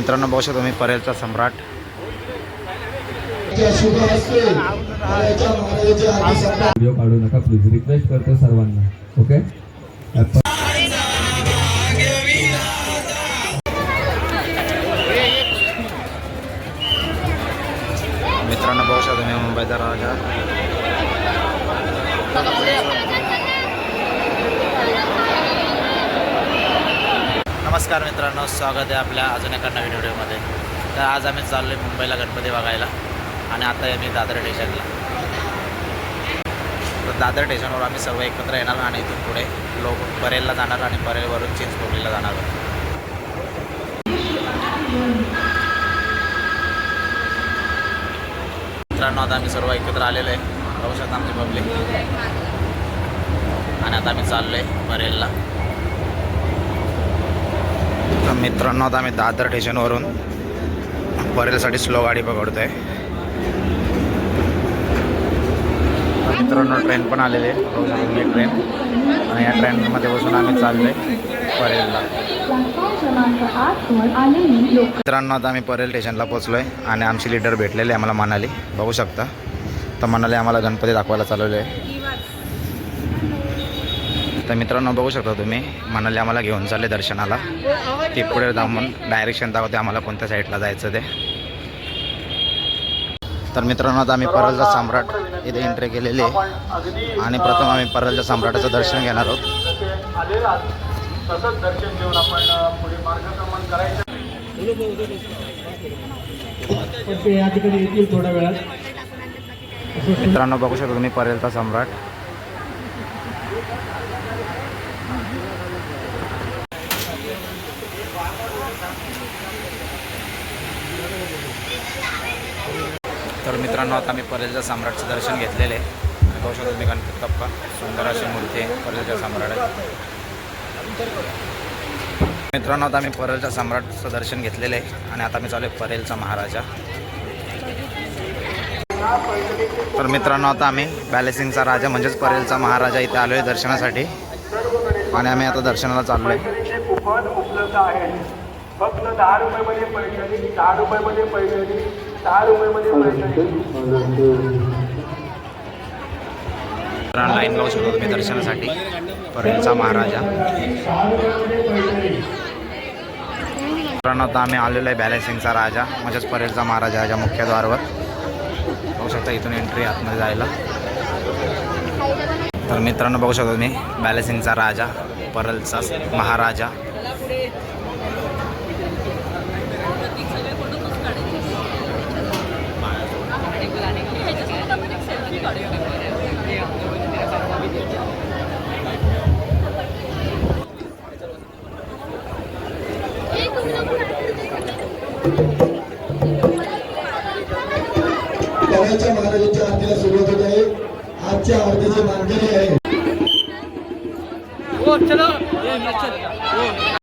मित्रांनो बघू शकतो मी परेलचा सम्राट. व्हिडिओ काढू नका प्लीज रिक्वेस्ट करतो सर्वांना. ओके नमस्कार मित्रांनो स्वागत आहे आपल्या अजून एका नवीन व्हिडिओमध्ये. तर आज आम्ही चाललो आहे मुंबईला गणपती बघायला आणि आता आम्ही मी दादर स्टेशनला. तर दादर स्टेशनवर आम्ही सर्व एकत्र येणार आणि इथून पुढे लोक परेलला जाणार आणि परेलवरून चिंचपोकलीला जाणार. मित्रांनो आता आम्ही सर्व एकत्र आलेलो आहे. बघू शकता आमची पब्लिक आणि आता आम्ही चाललो आहे परेलला मित्रांनो आता आम्ही दादर स्टेशनवरून परेलसाठी स्लो गाडी पकडतो आहे मित्रांनो ट्रेन पण आलेली आहे. बघू ट्रेन. आणि या ट्रेनमध्ये बसून आम्ही चाललो आहे परेलला. मित्रांनो आता आम्ही परेल स्टेशनला पोचलो आहे आणि आमची लीडर आहे आम्हाला मनाली. बघू शकता. तर मनाली आम्हाला गणपती दाखवायला चालवले आहे. तर मित्रांनो बघू शकता तुम्ही मनाली आम्हाला घेऊन चालले दर्शनाला. ते पुढे जाऊन डायरेक्शन दाखवते आम्हाला कोणत्या साईडला जायचं ते. तर मित्रांनो आता आम्ही परलचा सम्राट इथे एंट्री केलेली आहे. आणि प्रथम आम्ही परलच्या सम्राटाचं दर्शन घेणार आहोत. मित्रांनो बघू शकता तुम्ही परलचा सम्राट. तर मित्रांनो आता आम्ही परेलच्या सम्राटचं दर्शन घेतलेले आहे. कौशल शकता तुम्ही गणपती बाप्पा सुंदर अशी मूर्ती आहे परेलच्या सम्राट मित्रांनो आता आम्ही परेलच्या सम्राटचं दर्शन घेतलेलं आहे आणि आता मी चालू आहे परेलचा महाराजा. तर मित्रांनो आता आम्ही बॅलेसिंगचा राजा म्हणजेच परेलचा महाराजा इथे आलो आहे दर्शनासाठी. आणि आम्ही आता दर्शनाला चाललो आहे उपलब्ध आहे. फक्त दहा रुपयामध्ये पैशाची दहा रुपयामध्ये रुपयामध्ये पैशाची मित्रांनो लाईन लावू शकतो तुम्ही दर्शनासाठी. परेलचा महाराजा. मित्रांनो आता आम्ही आलेलो आहे बॅलेसिंगचा राजा. म्हणजेच परेलचा महाराजा याच्या मुख्यद्वारवर. बघू शकता इथून एंट्री आतमध्ये जायला. तर मित्रांनो बघू शकता तुम्ही बॅलेसिंगचा राजा परलचा महाराजा. राजाच्या महाराजांच्या आरतीला सुरुवात होत आहे. आजच्या आरतीचे मानकरी आहे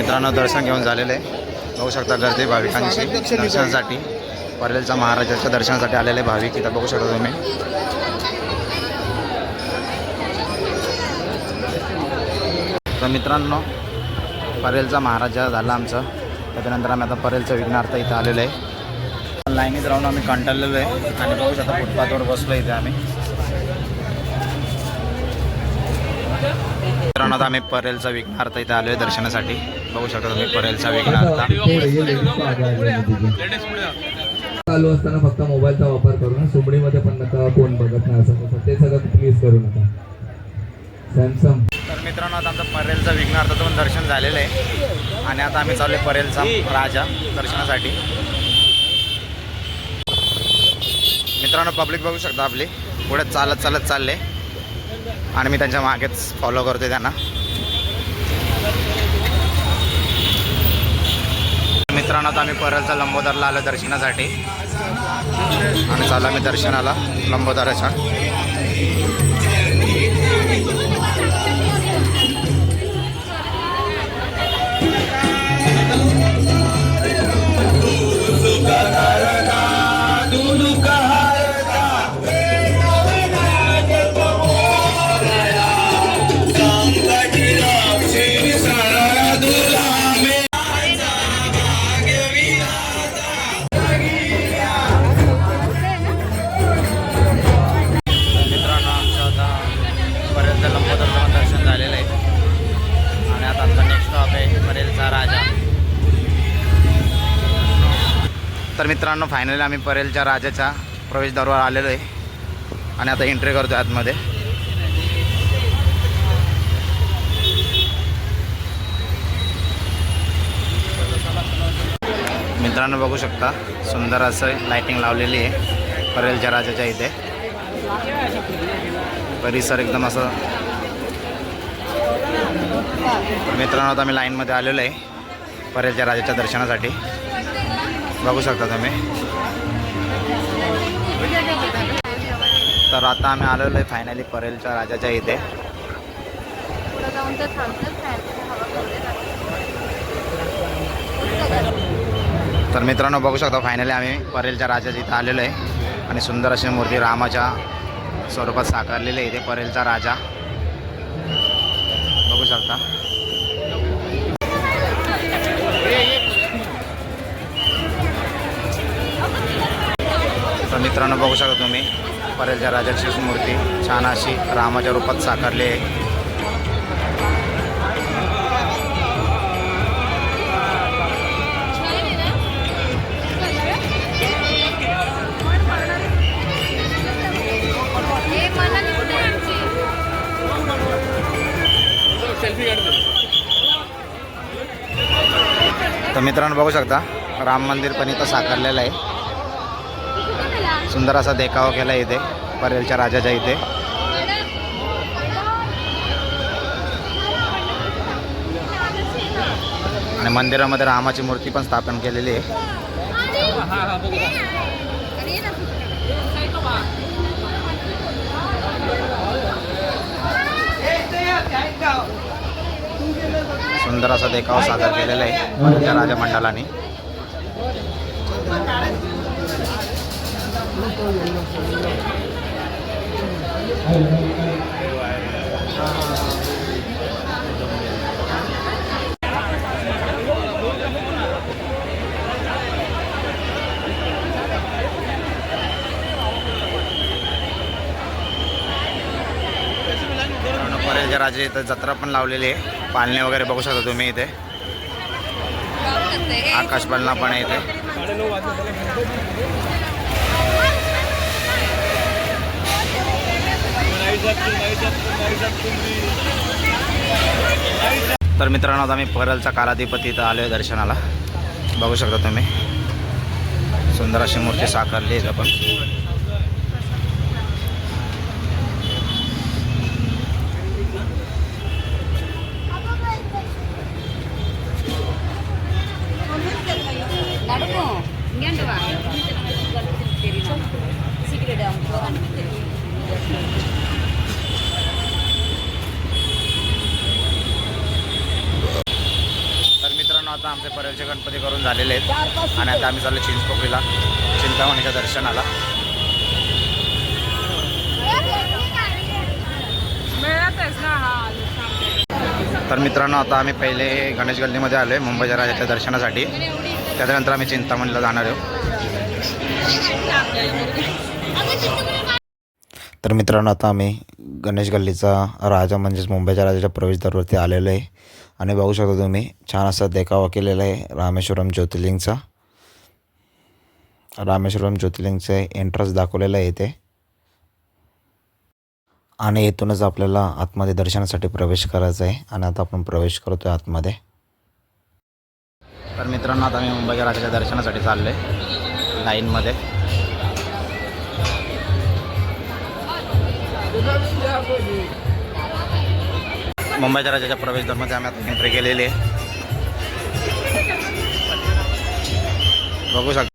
मित्रांनो दर्शन घेऊन झालेले आहे. बघू शकता गर्दी भाविकांची दर्शनासाठी. परेलच्या महाराजाच्या दर्शनासाठी आलेले भाविक इथं बघू शकता तुम्ही. तर मित्रांनो परेलचा महाराजा झाला आमचं. त्याच्यानंतर आम्ही आता परेलचं विघ्नार्थ इथं आलेलं आहे. लाईनीत राहून आम्ही कंटाळलेलो आहे. आणि बघू शकता फुटपाथवर बसलो इथे आम्ही. मित्रांनो आता आम्ही परेलचा विघ्नार्थ इथे आलो आहे दर्शनासाठी. बघू शकता तुम्ही परेलचा विघ्नार्थ. चालू असताना फक्त मोबाईलचा वापर करू ना सुमडीमध्ये पण नका कोण बघत नाही असं ते सगळं प्लीज करू नका. सॅमसंग. तर मित्रांनो आता आमचं परेलचा विघ्नार्थाचं पण दर्शन झालेलं आहे. आणि आता आम्ही चालू आहे परेलचा राजा दर्शनासाठी. मित्रांनो पब्लिक बघू शकता आपली. पुढे चालत चालत चालले. आणि मी त्यांच्या मागेच फॉलो करतोय त्यांना. मित्रांनो आता आम्ही परलचा लंबोदरला आलो दर्शनासाठी. आणि चालू आम्ही दर्शनाला लंबोदराच्या. मित्रांनो फायनली आम्ही परेलच्या राजाच्या प्रवेशद्वारावर आलेलो आहे. आणि आता एंट्री करतो आतमध्ये. मित्रांनो बघू शकता सुंदर असं लाइटिंग लावलेली आहे परेलच्या राजाच्या इथे. परिसर एकदम असं मित्रांनो आता आम्ही लाईनमध्ये आलेलो आहे परेलच्या राजाच्या दर्शनासाठी. बघू शकता तुम्ही. तर आता आम्ही आलेलो आहे फायनली परेलच्या राजाच्या इथे. तर मित्रांनो बघू शकता फायनली आम्ही परेलच्या राजाच्या इथं आलेलो आहे. आणि सुंदर अशी मूर्ती रामाच्या स्वरूपात साकारलेली आहे इथे परेलचा राजा. बघू शकता. मित्रांनो बघू शकता तुम्ही. परेलच्या राजाची मूर्ती छान अशी रामाच्या रूपात साकारली आहे. तर मित्रांनो बघू शकता राम मंदिर पण इथं साकारलेलं आहे. सुंदर असा देखावा केला इथे परेलच्या राजाच्या इथे. आणि मंदिरामध्ये रामाची मूर्ती पण स्थापन केलेली आहे. सुंदर असा देखावा सादर केलेला आहे राजा मंडळाने राजे इथं जत्रा पण लावलेली आहे. पालणे वगैरे बघू शकता तुम्ही इथे. आकाश पालना पण आहे इथे. तर मित्रांनो आता मी परलचा कालाधिपती इथं आलो आहे दर्शनाला. बघू शकता तुम्ही. सुंदर अशी मूर्ती साकारली आहे आपण झालेले आहेत. आणि आता आम्ही चाललो चिंचपोकळीला. चिंतामणीच्या दर्शनाला. तर मित्रांनो आता आम्ही पहिले गणेश गल्लीमध्ये आलो आहे मुंबईच्या राजाच्या दर्शनासाठी. त्याच्यानंतर आम्ही चिंतामणीला जाणार आहोत. तर मित्रांनो आता आम्ही गणेश गल्लीचा राजा म्हणजेच मुंबईच्या राजाच्या प्रवेशद्वारवरती आलेलो आहे. आणि बघू शकता तुम्ही छान असा देखावा केलेला आहे रामेश्वरम ज्योतिर्लिंगचा. रामेश्वरम ज्योतिर्लिंगचे एंट्रन्स दाखवलेलं आहे इथे. आणि इथूनच आपल्याला आतमध्ये दर्शनासाठी प्रवेश करायचा आहे. आणि आता आपण प्रवेश करतो आहे आतमध्ये. तर मित्रांनो आता मी मुंबईच्या राजाच्या दर्शनासाठी चाललो आहे लाईनमध्ये मुंबईच्या राज्याच्या प्रवेशद्वारमध्ये आम्ही आता एंट्री केलेली आहे. बघू शकता.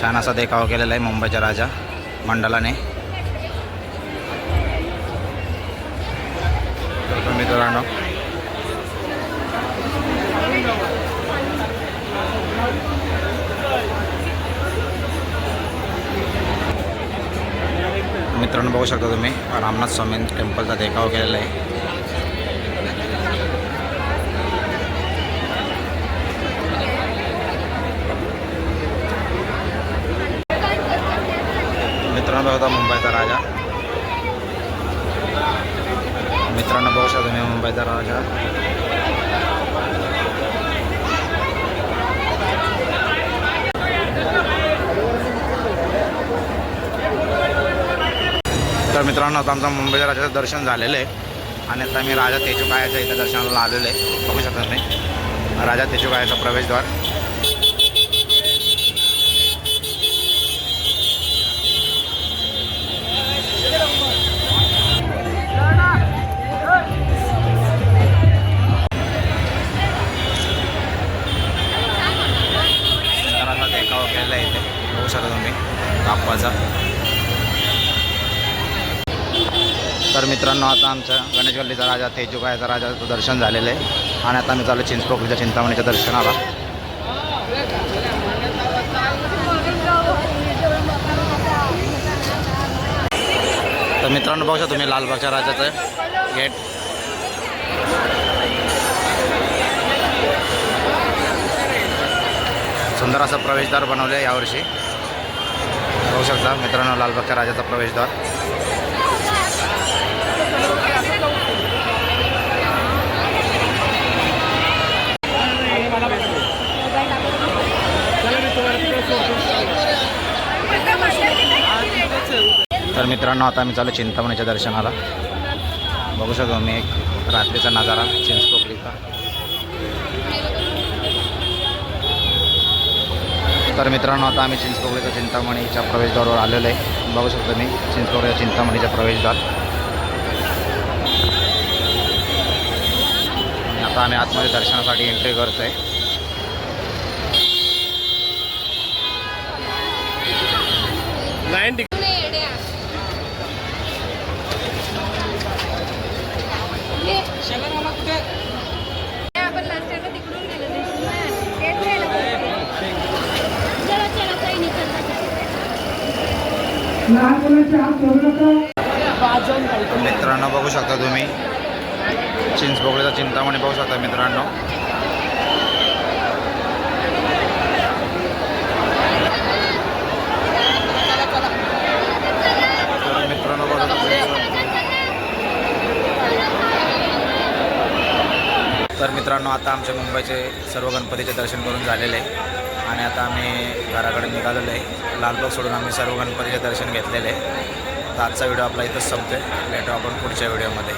छान असा देखावा केलेला आहे मुंबईच्या राजा मंडळाने मित्रांनो मित्रांनो बघू शकता तुम्ही रामनाथ स्वामी टेम्पलचा देखाव केलेला आहे. मित्रांनो होता मुंबईचा राजा. मित्रांनो बघू शकता तुम्ही मुंबईचा राजा. तर मित्रांनो आता आमचं मुंबईच्या राजाचं दर्शन झालेलं आहे. आणि आता मी राजा तेजुकायाच्या इथं दर्शनाला आलेलो आहे. बघू शकता तुम्ही. राजा तेजुकायाचा प्रवेशद्वार. आमचं राजा तेजुकायाचा राजाचं दर्शन झालेलं आहे. आणि आता मी चालू चिंचपोकळीच्या चिंतामणीच्या दर्शनाला. तर मित्रांनो बघा तुम्ही लालबागच्या राजाचं गेट. सुंदर असं प्रवेशद्वार बनवलं आहे यावर्षी. बघू शकता मित्रांनो लालबागच्या राजाचा प्रवेशद्वार तर मित्रांनो आता आम्ही चालू चिंतामणीच्या दर्शनाला. बघू शकतो मी एक रात्रीचा नजारा चिंचपोकलीचा तर मित्रांनो आता आम्ही चिंचपोकळीच्या चिंतामणीच्या प्रवेशद्वारावर आलेलो आहे. बघू शकतो मी चिंचपोकलीच्या चिंतामणीच्या प्रवेशद्वार. आता आम्ही आतमध्ये दर्शनासाठी एंट्री करतो आहे लाईन मित्रांनो बघू शकता तुम्ही. चिंच चिंचपोकळीचा चिंतामणी बघू शकता मित्रांनो. मित्रांनो तर मित्रांनो आता आमच्या मुंबईचे सर्व गणपतीचे दर्शन करून झालेले. आहे आणि आता आम्ही घराकडे निघालेलो आहे. लालबाग सोडून आम्ही सर्व गणपतीचे दर्शन घेतलेले आहे. तर आजचा व्हिडिओ आपला इथंच संपतो आहे भेटू आपण पुढच्या व्हिडिओमध्ये